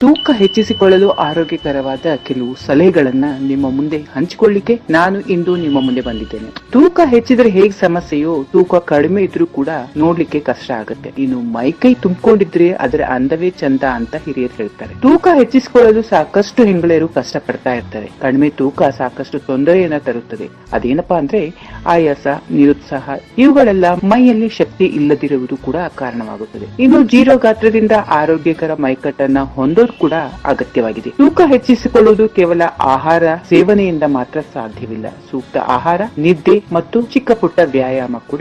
ತೂಕ ಹೆಚ್ಚಿಸಿಕೊಳ್ಳಲು ಆರೋಗ್ಯಕರವಾದ ಕೆಲವು ಸಲಹೆಗಳನ್ನ ನಿಮ್ಮ ಮುಂದೆ ಹಂಚಿಕೊಳ್ಳಿಕ್ಕೆ ನಾನು ಇಂದು ನಿಮ್ಮ ಮುಂದೆ ಬಂದಿದ್ದೇನೆ. ತೂಕ ಹೆಚ್ಚಿದ್ರೆ ಹೇಗೆ ಸಮಸ್ಯೆಯೋ, ತೂಕ ಕಡಿಮೆ ಇದ್ರೂ ಕೂಡ ನೋಡ್ಲಿಕ್ಕೆ ಕಷ್ಟ ಆಗುತ್ತೆ. ಇನ್ನು ಮೈಕೈ ತುಂಬಿಕೊಂಡಿದ್ರೆ ಅದರ ಅಂದವೇ ಚಂದ ಅಂತ ಹಿರಿಯರು ಹೇಳ್ತಾರೆ. ತೂಕ ಹೆಚ್ಚಿಸಿಕೊಳ್ಳಲು ಸಾಕಷ್ಟು ಹೆಂಗಳೆಯರು ಕಷ್ಟ ಪಡ್ತಾ ಇರ್ತಾರೆ. ಕಡಿಮೆ ತೂಕ ಸಾಕಷ್ಟು ತೊಂದರೆಯನ್ನ ತರುತ್ತದೆ. ಅದೇನಪ್ಪಾ ಅಂದ್ರೆ ಆಯಾಸ, ನಿರುತ್ಸಾಹ, ಇವುಗಳೆಲ್ಲ ಮೈಯಲ್ಲಿ ಶಕ್ತಿ ಇಲ್ಲದಿರುವುದು ಕೂಡ ಕಾರಣವಾಗುತ್ತದೆ. ಇನ್ನು ಜೀರೋ ಗಾತ್ರದಿಂದ ಆರೋಗ್ಯಕರ ಮೈಕಟ್ಟನ್ನ ಕೂಡ ಅಗತ್ಯವಾಗಿದೆ. ತೂಕ ಹೆಚ್ಚಿಸಿಕೊಳ್ಳುವುದು ಕೇವಲ ಆಹಾರ ಸೇವನೆಯಿಂದ ಮಾತ್ರ ಸಾಧ್ಯವಿಲ್ಲ. ಸೂಕ್ತ ಆಹಾರ, ನಿದ್ದೆ ಮತ್ತು ಚಿಕ್ಕ ಪುಟ್ಟ ವ್ಯಾಯಾಮ ಕೂಡ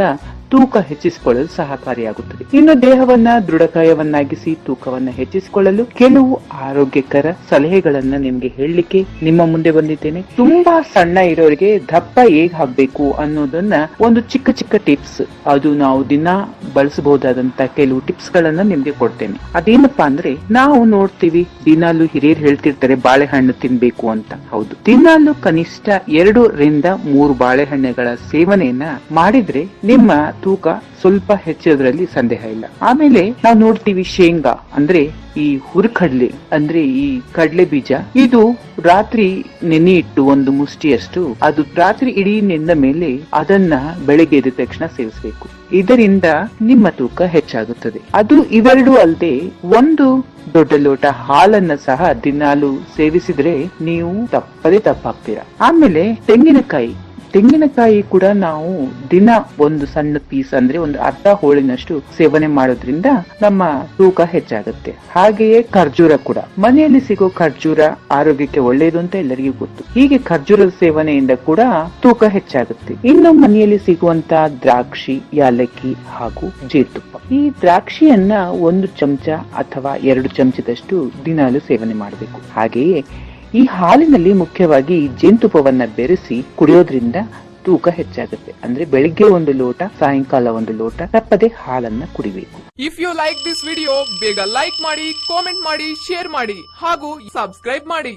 ತೂಕ ಹೆಚ್ಚಿಸಿಕೊಳ್ಳಲು ಸಹಕಾರಿಯಾಗುತ್ತದೆ. ಇನ್ನು ದೇಹವನ್ನ ದೃಢಕಾಯವನ್ನಾಗಿಸಿ ತೂಕವನ್ನ ಹೆಚ್ಚಿಸಿಕೊಳ್ಳಲು ಕೆಲವು ಆರೋಗ್ಯಕರ ಸಲಹೆಗಳನ್ನ ನಿಮ್ಗೆ ಹೇಳಲಿಕ್ಕೆ ನಿಮ್ಮ ಮುಂದೆ ಬಂದಿದ್ದೇನೆ. ತುಂಬಾ ಸಣ್ಣ ಇರೋರಿಗೆ ದಪ್ಪ ಹೇಗ್ ಹಾಕ್ಬೇಕು ಅನ್ನೋದನ್ನ ಒಂದು ಚಿಕ್ಕ ಚಿಕ್ಕ ಟಿಪ್ಸ್. ಅದು ನಾವು ದಿನ ಬಳಸಬಹುದಾದಂತ ಕೆಲವು ಟಿಪ್ಸ್ ಗಳನ್ನ ನಿಮ್ಗೆ ಕೊಡ್ತೇನೆ. ಅದೇನಪ್ಪಾ ಅಂದ್ರೆ ನಾವು ನೋಡ್ತೀವಿ, ದಿನಾಲು ಹಿರಿಯರು ಹೇಳ್ತಿರ್ತಾರೆ ಬಾಳೆಹಣ್ಣು ತಿನ್ಬೇಕು ಅಂತ. ಹೌದು. ದಿನಾಲು ಕನಿಷ್ಠ ಎರಡರಿಂದ ಮೂರು ಬಾಳೆಹಣ್ಣುಗಳ ಸೇವನೆಯನ್ನ ಮಾಡಿದ್ರೆ ನಿಮ್ಮ ತೂಕ ಸ್ವಲ್ಪ ಹೆಚ್ಚೋದ್ರಲ್ಲಿ ಸಂದೇಹ ಇಲ್ಲ. ಆಮೇಲೆ ನಾವು ನೋಡ್ತೀವಿ ಶೇಂಗಾ, ಅಂದ್ರೆ ಈ ಹುರ್ಕಡ್ಲೆ, ಅಂದ್ರೆ ಈ ಕಡ್ಲೆ ಬೀಜ. ಇದು ರಾತ್ರಿ ನೆನೆ ಇಟ್ಟು ಒಂದು ಮುಷ್ಟಿಯಷ್ಟು, ಅದು ರಾತ್ರಿ ಇಡೀ ನೆಂದ ಮೇಲೆ ಅದನ್ನ ಬೆಳಗ್ಗೆ ಎದ್ದ ತಕ್ಷಣ ಸೇವಿಸಬೇಕು. ಇದರಿಂದ ನಿಮ್ಮ ತೂಕ ಹೆಚ್ಚಾಗುತ್ತದೆ. ಅದು ಇವೆರಡು ಅಲ್ಲದೆ ಒಂದು ದೊಡ್ಡ ಲೋಟ ಹಾಲನ್ನ ಸಹ ದಿನಾಲು ಸೇವಿಸಿದ್ರೆ ನೀವು ತಪ್ಪದೆ ತಪ್ಪಾಗ್ತೀರಾ. ಆಮೇಲೆ ತೆಂಗಿನಕಾಯಿ. ತೆಂಗಿನಕಾಯಿ ಕೂಡ ನಾವು ದಿನ ಒಂದು ಸಣ್ಣ ಪೀಸ್ ಅಂದ್ರೆ ಒಂದು ಅರ್ಧ ಹೋಳಿನಷ್ಟು ಸೇವನೆ ಮಾಡೋದ್ರಿಂದ ನಮ್ಮ ತೂಕ ಹೆಚ್ಚಾಗುತ್ತೆ. ಹಾಗೆಯೇ ಖರ್ಜೂರ ಕೂಡ. ಮನೆಯಲ್ಲಿ ಸಿಗೋ ಖರ್ಜೂರ ಆರೋಗ್ಯಕ್ಕೆ ಒಳ್ಳೆಯದು ಅಂತ ಎಲ್ಲರಿಗೂ ಗೊತ್ತು. ಹೀಗೆ ಖರ್ಜೂರದ ಸೇವನೆಯಿಂದ ಕೂಡ ತೂಕ ಹೆಚ್ಚಾಗುತ್ತೆ. ಇನ್ನು ಮನೆಯಲ್ಲಿ ಸಿಗುವಂತ ದ್ರಾಕ್ಷಿ, ಯಾಲಕ್ಕಿ ಹಾಗೂ ಜೇತುಪ್ಪ. ಈ ದ್ರಾಕ್ಷಿಯನ್ನ ಒಂದು ಚಮಚ ಅಥವಾ ಎರಡು ಚಮಚದಷ್ಟು ದಿನಾಲು ಸೇವನೆ ಮಾಡಬೇಕು. ಹಾಗೆಯೇ ಈ ಹಾಲಿನಲ್ಲಿ ಮುಖ್ಯವಾಗಿ ಜೇನುತುಪ್ಪವನ್ನ ಬೆರೆಸಿ ಕುಡಿಯೋದ್ರಿಂದ ತೂಕ ಹೆಚ್ಚಾಗುತ್ತೆ. ಅಂದ್ರೆ ಬೆಳಿಗ್ಗೆ ಒಂದು ಲೋಟ, ಸಾಯಂಕಾಲ ಒಂದು ಲೋಟ ತಪ್ಪದೆ ಹಾಲನ್ನ ಕುಡಿಬೇಕು. If you like this video ಬೇಗ ಲೈಕ್ ಮಾಡಿ ಕಾಮೆಂಟ್ ಮಾಡಿ ಶೇರ್ ಮಾಡಿ ಹಾಗೂ ಸಬ್ಸ್ಕ್ರೈಬ್ ಮಾಡಿ.